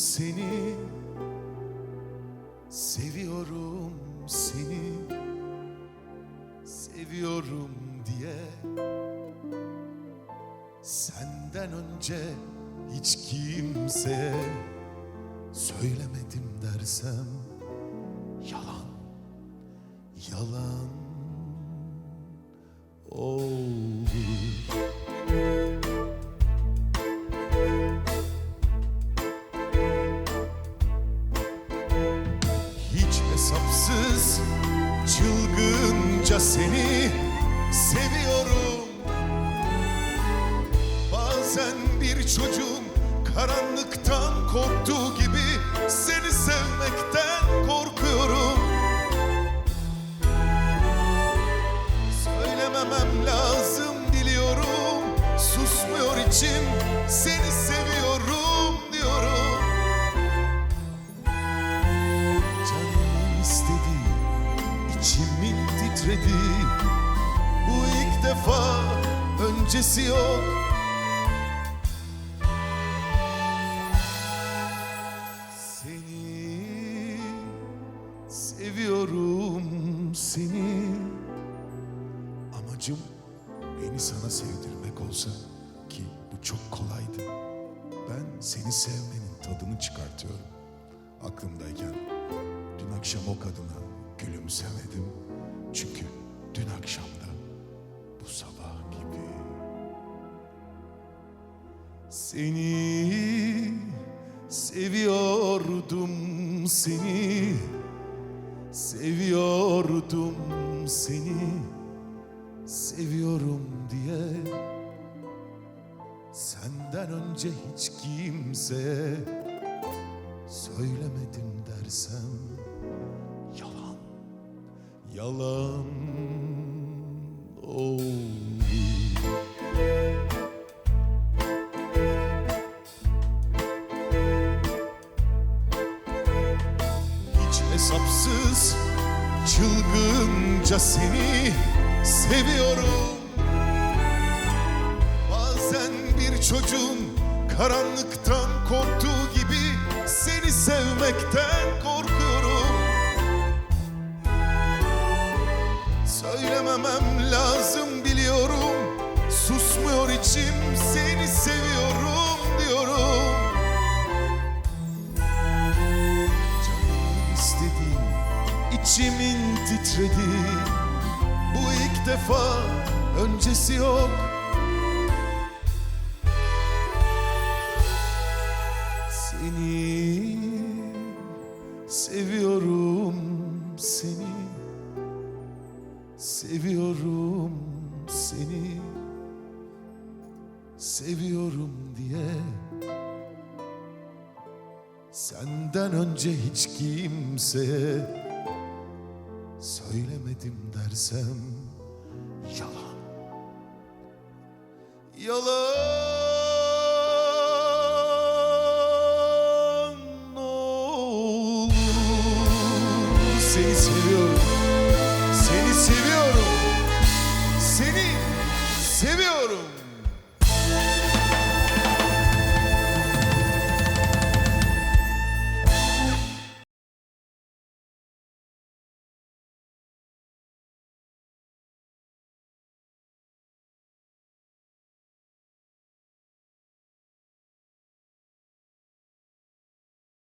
seni. Seviyorum seni. Seviyorum diye. Senden önce hiç kimseye Söylemedim dersem Yalan Yalan Oldu. Hiç hesapsız çılgınca seni seviyorum. Bazen bir çocuğun karanlıktan korktuğu gibi Seni sevmekten korkuyorum. Söylememem lazım biliyorum Susmuyor içim seni titredi Bu ilk defa öncesi yok Seni seviyorum seni Amacım beni sana sevdirmek olsa ki bu çok kolaydı. Ben seni sevmenin tadını çıkartıyorum aklımdayken. Dün akşam o kadına gülümsemedim. Çünkü dün akşamda bu sabah gibi. Seni seviyordum seni. Seviyordum seni. Seviyorum diye. Senden önce hiç kimseye söylemedim dersem yalan olur. Hiç hesapsız çılgınca seni seviyorum Bazen bir çocuğun karanlıktan korktuğu içimin titredi. Bu ilk defa öncesi yok. Seni seviyorum seni seviyorum seni seviyorum diye senden önce hiç kimseye söylemedim dersem yalan. Yalan olur. Seni seviyorum